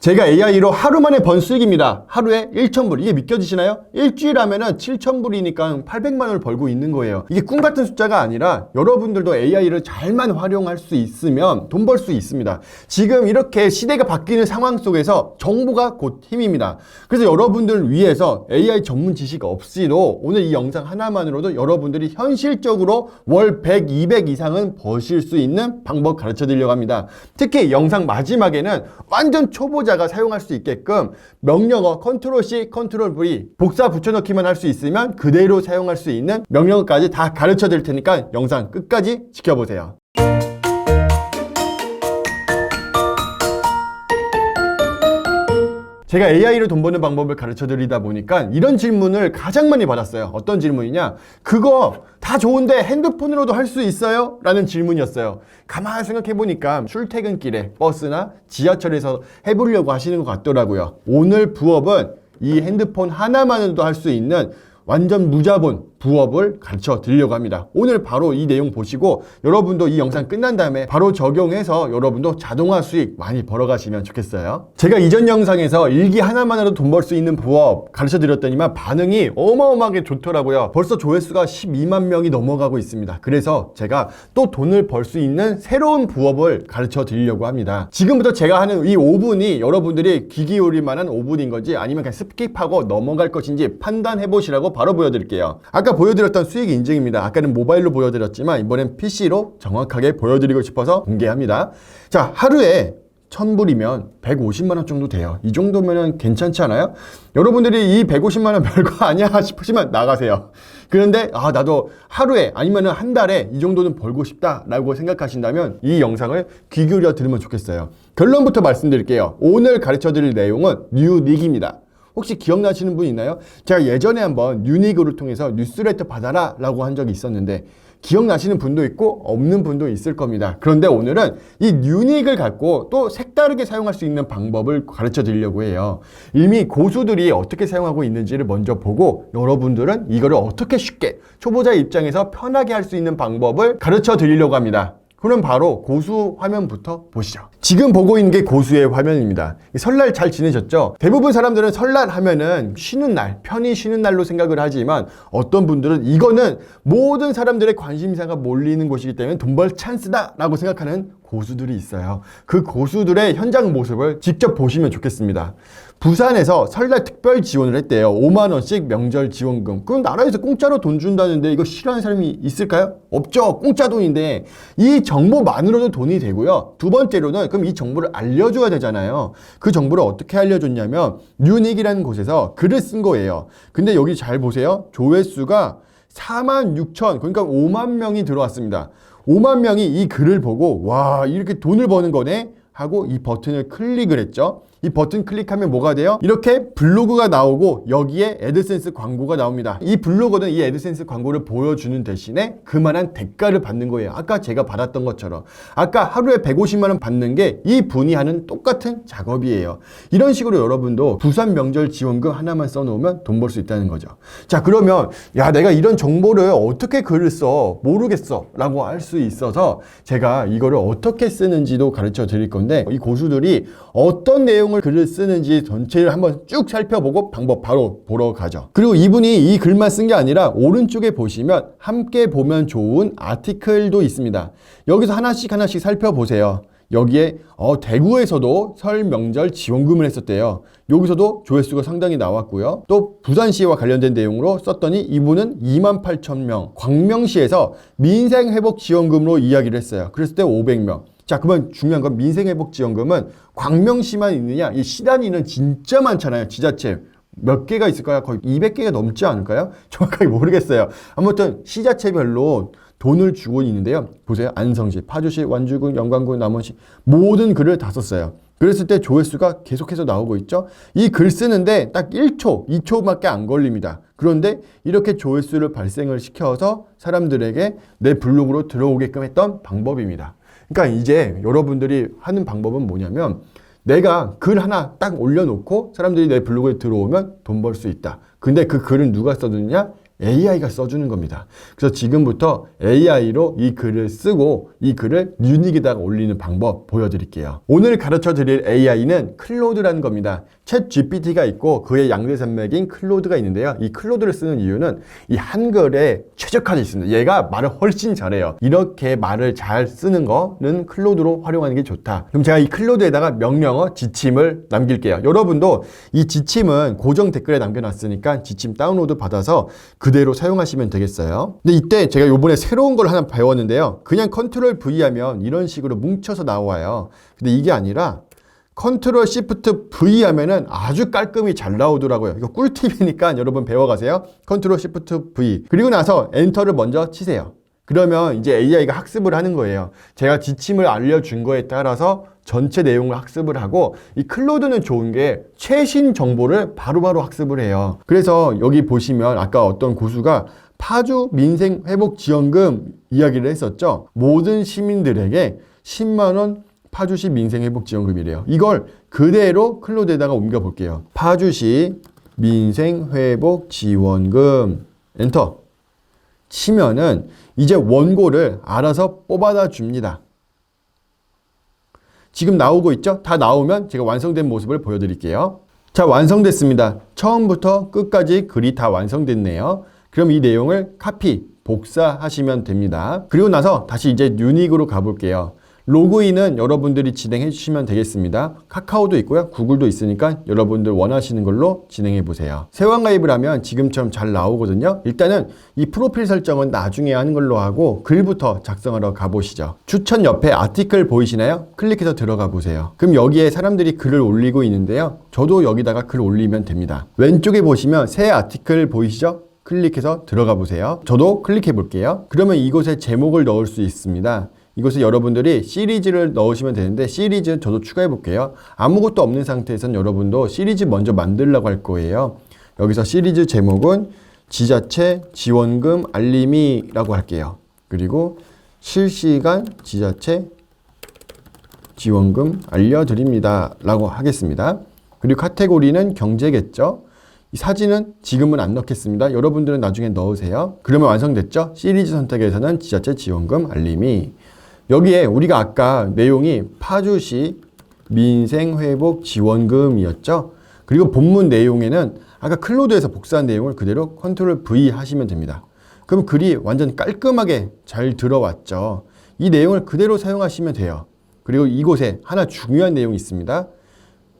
제가 AI로 하루 만에 번 수익입니다. 하루에 1,000불. 이게 믿겨지시나요? 일주일 하면은 7,000불이니까 800만 원을 벌고 있는 거예요. 이게 꿈 같은 숫자가 아니라 여러분들도 AI를 잘만 활용할 수 있으면 돈 벌 수 있습니다. 지금 이렇게 시대가 바뀌는 상황 속에서 정보가 곧 힘입니다. 그래서 여러분들 위해서 AI 전문 지식 없이도 오늘 이 영상 하나만으로도 여러분들이 현실적으로 월 100, 200 이상은 버실 수 있는 방법 가르쳐 드리려고 합니다. 특히 영상 마지막에는 완전 초보자 가 사용할 수 있게끔 명령어 컨트롤 C, 컨트롤 V 복사 붙여넣기만 할 수 있으면 그대로 사용할 수 있는 명령어까지 다 가르쳐 드릴 테니까 영상 끝까지 지켜보세요. 제가 AI로 돈 버는 방법을 가르쳐 드리다 보니까 이런 질문을 가장 많이 받았어요. 어떤 질문이냐? 그거 다 좋은데 핸드폰으로도 할 수 있어요? 라는 질문이었어요. 가만히 생각해 보니까 출퇴근길에 버스나 지하철에서 해보려고 하시는 것 같더라고요. 오늘 부업은 이 핸드폰 하나만으로도 할 수 있는 완전 무자본 부업을 가르쳐 드리려고 합니다. 오늘 바로 이 내용 보시고 여러분도 이 영상 끝난 다음에 바로 적용해서 여러분도 자동화 수익 많이 벌어가시면 좋겠어요. 제가 이전 영상에서 일기 하나만으로 돈 벌 수 있는 부업 가르쳐 드렸더니만 반응이 어마어마하게 좋더라고요. 벌써 조회수가 12만 명이 넘어가고 있습니다. 그래서 제가 또 돈을 벌 수 있는 새로운 부업을 가르쳐 드리려고 합니다. 지금부터 제가 하는 이 5분이 여러분들이 귀 기울일 만한 5분인 건지 아니면 그냥 스킵하고 넘어갈 것인지 판단해 보시라고 바로 보여드릴게요. 아까 보여드렸던 수익 인증입니다. 아까는 모바일로 보여드렸지만 이번엔 PC로 정확하게 보여드리고 싶어서 공개합니다. 자, 하루에 1000불이면 150만원 정도 돼요. 이 정도면 괜찮지 않아요? 여러분들이 이 150만원 별거 아니야 싶으시면 나가세요. 그런데, 아, 나도 하루에 아니면 한 달에 이 정도는 벌고 싶다라고 생각하신다면 이 영상을 귀 기울여 들으면 좋겠어요. 결론부터 말씀드릴게요. 오늘 가르쳐 드릴 내용은 뉴닉입니다. 혹시 기억나시는 분 있나요? 제가 예전에 한번 유니그를 통해서 뉴스레터 받아라 라고 한 적이 있었는데 기억나시는 분도 있고 없는 분도 있을 겁니다. 그런데 오늘은 이 유닉을 갖고 또 색다르게 사용할 수 있는 방법을 가르쳐 드리려고 해요. 이미 고수들이 어떻게 사용하고 있는지를 먼저 보고 여러분들은 이거를 어떻게 쉽게 초보자 입장에서 편하게 할 수 있는 방법을 가르쳐 드리려고 합니다. 그럼 바로 고수 화면부터 보시죠. 지금 보고 있는 게 고수의 화면입니다. 설날 잘 지내셨죠? 대부분 사람들은 설날 하면은 쉬는 날, 편히 쉬는 날로 생각을 하지만 어떤 분들은 이거는 모든 사람들의 관심사가 몰리는 곳이기 때문에 돈벌 찬스다라고 생각하는 고수들이 있어요. 그 고수들의 현장 모습을 직접 보시면 좋겠습니다. 부산에서 설날 특별 지원을 했대요. 5만 원씩 명절 지원금. 그럼 나라에서 공짜로 돈 준다는데 이거 싫어하는 사람이 있을까요? 없죠. 공짜 돈인데. 이 정보만으로도 돈이 되고요. 두 번째로는 그럼 이 정보를 알려줘야 되잖아요. 그 정보를 어떻게 알려줬냐면, 유닉이라는 곳에서 글을 쓴 거예요. 근데 여기 잘 보세요. 조회수가 4만 6천, 그러니까 5만 명이 들어왔습니다. 5만 명이 이 글을 보고, 와, 이렇게 돈을 버는 거네? 하고 이 버튼을 클릭을 했죠. 이 버튼 클릭하면 뭐가 돼요? 이렇게 블로그가 나오고 여기에 애드센스 광고가 나옵니다. 이 블로거는 이 애드센스 광고를 보여주는 대신에 그만한 대가를 받는 거예요. 아까 제가 받았던 것처럼. 아까 하루에 150만 원 받는 게 이 분이 하는 똑같은 작업이에요. 이런 식으로 여러분도 부산 명절 지원금 하나만 써놓으면 돈 벌 수 있다는 거죠. 자 그러면 야 내가 이런 정보를 어떻게 글을 써 모르겠어 라고 할 수 있어서 제가 이거를 어떻게 쓰는지도 가르쳐 드릴 건데 이 고수들이 어떤 내용 내용을 글을 쓰는지 전체를 한번 쭉 살펴보고 방법 바로 보러 가죠. 그리고 이분이 이 글만 쓴 게 아니라 오른쪽에 보시면 함께 보면 좋은 아티클도 있습니다. 여기서 하나씩 하나씩 살펴보세요. 여기에 어, 대구에서도 설 명절 지원금을 했었대요. 여기서도 조회수가 상당히 나왔고요. 또 부산시와 관련된 내용으로 썼더니 이분은 2만 8천 명, 광명시에서 민생회복 지원금으로 이야기를 했어요. 그랬을 때 500명. 자, 그러면 중요한 건 민생회복 지원금은 광명시만 있느냐? 이 시단위는 진짜 많잖아요. 지자체. 몇 개가 있을까요? 거의 200개가 넘지 않을까요? 정확하게 모르겠어요. 아무튼 시자체별로 돈을 주고 있는데요. 보세요. 안성시, 파주시, 완주군, 영광군, 남원시 모든 글을 다 썼어요. 그랬을 때 조회수가 계속해서 나오고 있죠. 이 글 쓰는데 딱 1초, 2초밖에 안 걸립니다. 그런데 이렇게 조회수를 발생을 시켜서 사람들에게 내 블로그로 들어오게끔 했던 방법입니다. 그러니까 이제 여러분들이 하는 방법은 뭐냐면 내가 글 하나 딱 올려놓고 사람들이 내 블로그에 들어오면 돈 벌 수 있다. 근데 그 글은 누가 써주느냐? AI가 써주는 겁니다. 그래서 지금부터 AI로 이 글을 쓰고 이 글을 유닉에다가 올리는 방법 보여드릴게요. 오늘 가르쳐 드릴 AI는 클로드라는 겁니다. 챗 GPT가 있고 그의 양대 산맥인 클로드가 있는데요. 이 클로드를 쓰는 이유는 이 한글에 최적화되어 있습니다. 얘가 말을 훨씬 잘해요. 이렇게 말을 잘 쓰는 거는 클로드로 활용하는 게 좋다. 그럼 제가 이 클로드에다가 명령어 지침을 남길게요. 여러분도 이 지침은 고정 댓글에 남겨놨으니까 지침 다운로드 받아서 그대로 사용하시면 되겠어요. 근데 이때 제가 요번에 새로운 걸 하나 배웠는데요. 그냥 컨트롤 V 하면 이런 식으로 뭉쳐서 나와요. 근데 이게 아니라 컨트롤 시프트 V 하면은 아주 깔끔히 잘 나오더라고요. 이거 꿀팁이니까 여러분 배워가세요. 컨트롤 시프트 V. 그리고 나서 엔터를 먼저 치세요. 그러면 이제 AI가 학습을 하는 거예요. 제가 지침을 알려준 거에 따라서 전체 내용을 학습을 하고 이 클로드는 좋은 게 최신 정보를 바로바로 학습을 해요. 그래서 여기 보시면 아까 어떤 고수가 파주 민생 회복 지원금 이야기를 했었죠. 모든 시민들에게 10만 원 파주시 민생회복지원금이래요. 이걸 그대로 클로드에다가 옮겨 볼게요. 파주시 민생회복지원금 엔터 치면은 이제 원고를 알아서 뽑아다 줍니다. 지금 나오고 있죠? 다 나오면 제가 완성된 모습을 보여드릴게요. 자, 완성됐습니다. 처음부터 끝까지 글이 다 완성됐네요. 그럼 이 내용을 카피, 복사하시면 됩니다. 그리고 나서 다시 이제 유닉으로 가볼게요. 로그인은 여러분들이 진행해 주시면 되겠습니다. 카카오도 있고요. 구글도 있으니까 여러분들 원하시는 걸로 진행해 보세요. 세관 가입을 하면 지금처럼 잘 나오거든요. 일단은 이 프로필 설정은 나중에 하는 걸로 하고 글부터 작성하러 가보시죠. 추천 옆에 아티클 보이시나요? 클릭해서 들어가 보세요. 그럼 여기에 사람들이 글을 올리고 있는데요. 저도 여기다가 글 올리면 됩니다. 왼쪽에 보시면 새 아티클 보이시죠? 클릭해서 들어가 보세요. 저도 클릭해 볼게요. 그러면 이곳에 제목을 넣을 수 있습니다. 이곳에 여러분들이 시리즈를 넣으시면 되는데 시리즈 저도 추가해 볼게요. 아무것도 없는 상태에선 여러분도 시리즈 먼저 만들려고 할 거예요. 여기서 시리즈 제목은 지자체 지원금 알림이라고 할게요. 그리고 실시간 지자체 지원금 알려드립니다. 라고 하겠습니다. 그리고 카테고리는 경제겠죠. 이 사진은 지금은 안 넣겠습니다. 여러분들은 나중에 넣으세요. 그러면 완성됐죠? 시리즈 선택에서는 지자체 지원금 알림이 여기에 우리가 아까 내용이 파주시 민생회복 지원금이었죠. 그리고 본문 내용에는 아까 클로드에서 복사한 내용을 그대로 컨트롤 V 하시면 됩니다. 그럼 글이 완전 깔끔하게 잘 들어왔죠. 이 내용을 그대로 사용하시면 돼요. 그리고 이곳에 하나 중요한 내용이 있습니다.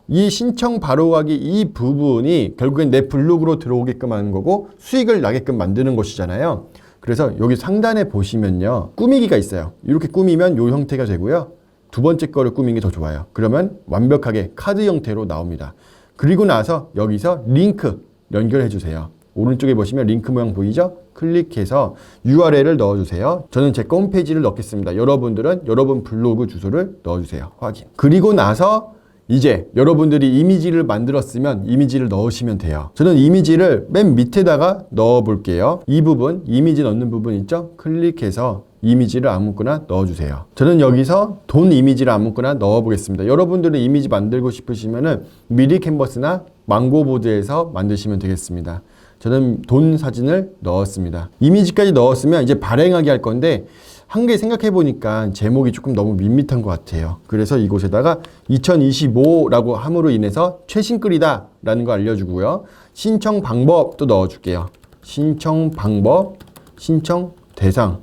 이 신청 바로 가기 이 부분이 결국엔 내 블로그로 들어오게끔 하는 거고 수익을 나게끔 만드는 것이잖아요. 그래서 여기 상단에 보시면요. 꾸미기가 있어요. 이렇게 꾸미면 이 형태가 되고요. 두 번째 거를 꾸미는 게 더 좋아요. 그러면 완벽하게 카드 형태로 나옵니다. 그리고 나서 여기서 링크 연결해 주세요. 오른쪽에 보시면 링크 모양 보이죠? 클릭해서 URL을 넣어주세요. 저는 제 홈페이지를 넣겠습니다. 여러분들은 여러분 블로그 주소를 넣어주세요. 확인. 그리고 나서 이제 여러분들이 이미지를 만들었으면 이미지를 넣으시면 돼요. 저는 이미지를 맨 밑에다가 넣어 볼게요. 이 부분, 이미지 넣는 부분 있죠? 클릭해서 이미지를 아무거나 넣어주세요. 저는 여기서 돈 이미지를 아무거나 넣어보겠습니다. 여러분들은 이미지 만들고 싶으시면은 미리 캔버스나 망고보드에서 만드시면 되겠습니다. 저는 돈 사진을 넣었습니다. 이미지까지 넣었으면 이제 발행하기 할 건데 한 개 생각해 보니까 제목이 조금 너무 밋밋한 것 같아요. 그래서 이곳에다가 2025라고 함으로 인해서 최신 글이다 라는 거 알려주고요. 신청 방법도 넣어줄게요. 신청 방법, 신청 대상,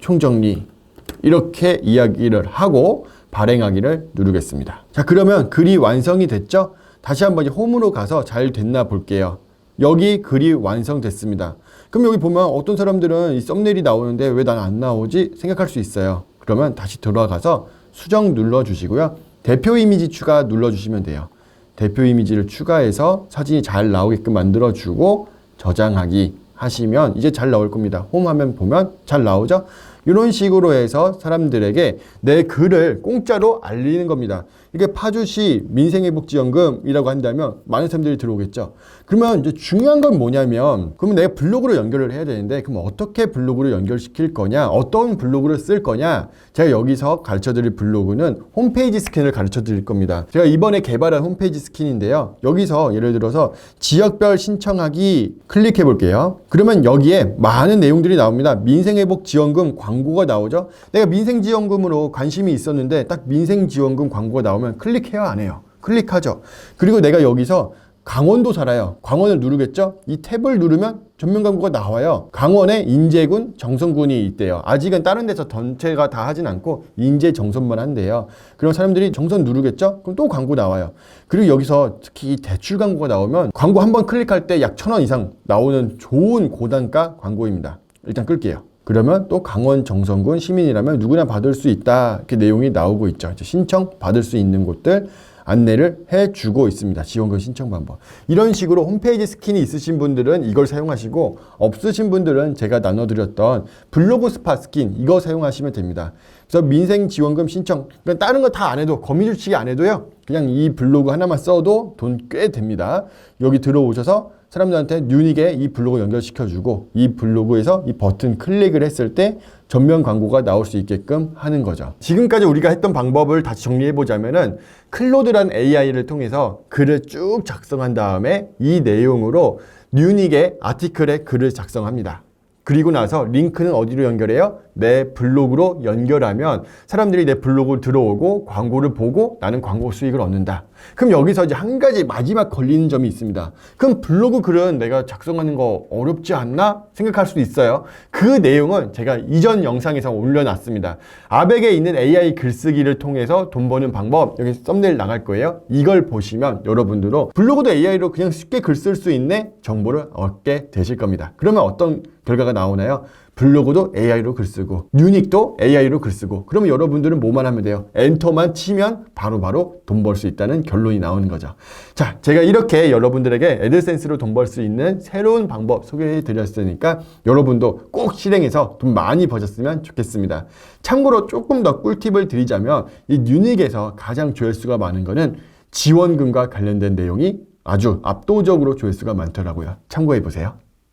총정리 이렇게 이야기를 하고 발행하기를 누르겠습니다. 자 그러면 글이 완성이 됐죠? 다시 한번 홈으로 가서 잘 됐나 볼게요. 여기 글이 완성됐습니다. 그럼 여기 보면 어떤 사람들은 이 썸네일이 나오는데 왜 난 안 나오지 생각할 수 있어요. 그러면 다시 들어가서 수정 눌러 주시고요. 대표 이미지 추가 눌러 주시면 돼요. 대표 이미지를 추가해서 사진이 잘 나오게끔 만들어 주고 저장하기 하시면 이제 잘 나올 겁니다. 홈 화면 보면 잘 나오죠? 이런 식으로 해서 사람들에게 내 글을 공짜로 알리는 겁니다. 이게 파주시 민생회복지원금이라고 한다면 많은 사람들이 들어오겠죠. 그러면 이제 중요한 건 뭐냐면 그러면 내가 블로그로 연결을 해야 되는데 그럼 어떻게 블로그로 연결시킬 거냐? 어떤 블로그를 쓸 거냐? 제가 여기서 가르쳐 드릴 블로그는 홈페이지 스킨을 가르쳐 드릴 겁니다. 제가 이번에 개발한 홈페이지 스킨인데요. 여기서 예를 들어서 지역별 신청하기 클릭해 볼게요. 그러면 여기에 많은 내용들이 나옵니다. 민생회복지원금 광고가 나오죠. 내가 민생지원금으로 관심이 있었는데 딱 민생지원금 광고가 나오면 클릭해요, 안 해요? 클릭하죠. 그리고 내가 여기서 강원도 살아요. 강원을 누르겠죠? 이 탭을 누르면 전면 광고가 나와요. 강원에 인제군, 정선군이 있대요. 아직은 다른 데서 전체가 다 하진 않고 인제, 정선만 한대요. 그럼 사람들이 정선 누르겠죠? 그럼 또 광고 나와요. 그리고 여기서 특히 이 대출 광고가 나오면 광고 한 번 클릭할 때 약 천 원 이상 나오는 좋은 고단가 광고입니다. 일단 끌게요. 그러면 또 강원 정선군 시민이라면 누구나 받을 수 있다. 이렇게 내용이 나오고 있죠. 신청 받을 수 있는 곳들 안내를 해주고 있습니다. 지원금 신청 방법. 이런 식으로 홈페이지 스킨이 있으신 분들은 이걸 사용하시고 없으신 분들은 제가 나눠드렸던 블로그 스파 스킨 이거 사용하시면 됩니다. 그래서 민생 지원금 신청 그러니까 다른 거 다 안 해도 거미 줄치기 안 해도요. 그냥 이 블로그 하나만 써도 돈 꽤 됩니다. 여기 들어오셔서 사람들한테 뉴닉에 이 블로그 연결시켜주고 이 블로그에서 이 버튼 클릭을 했을 때 전면 광고가 나올 수 있게끔 하는 거죠. 지금까지 우리가 했던 방법을 다시 정리해 보자면은 클로드란 AI를 통해서 글을 쭉 작성한 다음에 이 내용으로 뉴닉의 아티클에 글을 작성합니다. 그리고 나서 링크는 어디로 연결해요? 내 블로그로 연결하면 사람들이 내 블로그를 들어오고 광고를 보고 나는 광고 수익을 얻는다. 그럼 여기서 이제 한 가지 마지막 걸리는 점이 있습니다. 그럼 블로그 글은 내가 작성하는 거 어렵지 않나 생각할 수도 있어요. 그 내용은 제가 이전 영상에서 올려놨습니다. 아벡에 있는 AI 글쓰기를 통해서 돈 버는 방법 여기 썸네일 나갈 거예요. 이걸 보시면 여러분들도 블로그도 AI로 그냥 쉽게 글 쓸 수 있네 정보를 얻게 되실 겁니다. 그러면 어떤 결과가 나오나요? 블로그도 AI로 글 쓰고 유닉도 AI로 글 쓰고 그러면 여러분들은 뭐만 하면 돼요? 엔터만 치면 바로바로 돈 벌 수 있다는 결론이 나오는 거죠. 자, 제가 이렇게 여러분들에게 애드센스로 돈 벌 수 있는 새로운 방법 소개해 드렸으니까 여러분도 꼭 실행해서 돈 많이 버셨으면 좋겠습니다. 참고로 조금 더 꿀팁을 드리자면 이 유닉에서 가장 조회수가 많은 거는 지원금과 관련된 내용이 아주 압도적으로 조회수가 많더라고요. 참고해 보세요.